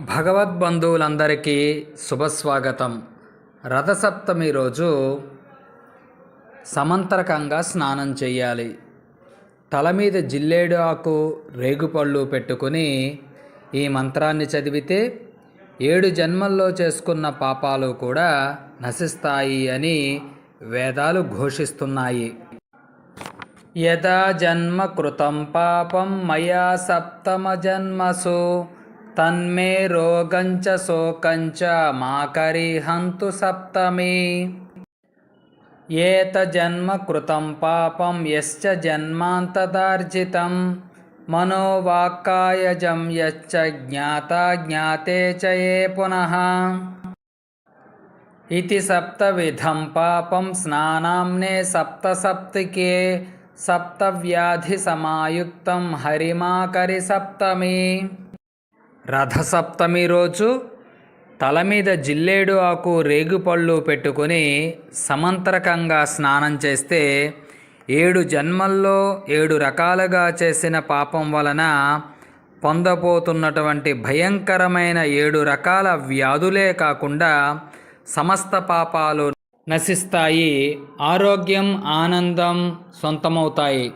భగవద్బంధువులందరికీ శుభస్వాగతం. రథసప్తమి రోజు సమంతరకంగా స్నానం చేయాలి తల మీద జిల్లేడు ఆకు రేగుపళ్ళు పెట్టుకుని ఈ మంత్రాన్ని చదివితే ఏడు జన్మల్లో చేసుకున్న పాపాలు కూడా నశిస్తాయి అని వేదాలు ఘోషిస్తున్నాయి. యదా జన్మ కృతం పాపం మయా సప్తమ జన్మసు. తన్మే రోగంచ శోకంచ మాకరి హంతు సప్తమి. ఏత జన్మ కృతం పాపం యశ్చ జన్మాంతదార్జితం. మనోవాక్కాయజం యచ్చ జ్ఞాత జ్ఞాతే చే పునః. ఇది సప్తవిధం పాపం స్నానాంనే సప్తసప్తికే సప్తవ్యాధి సమాయుక్తం హరిమాకరి సప్తమి. రథసప్తమి రోజు తల మీద జిల్లేడు ఆకు రేగుపళ్ళు పెట్టుకొని సమంతరకంగా స్నానం చేస్తే ఏడు జన్మల్లో ఏడు రకాలుగా చేసిన పాపం వలన పొందబోతున్నటువంటి భయంకరమైన ఏడు రకాల వ్యాధులే కాకుండా సమస్త పాపాలు నశిస్తాయి. ఆరోగ్యం ఆనందం సొంతమవుతాయి.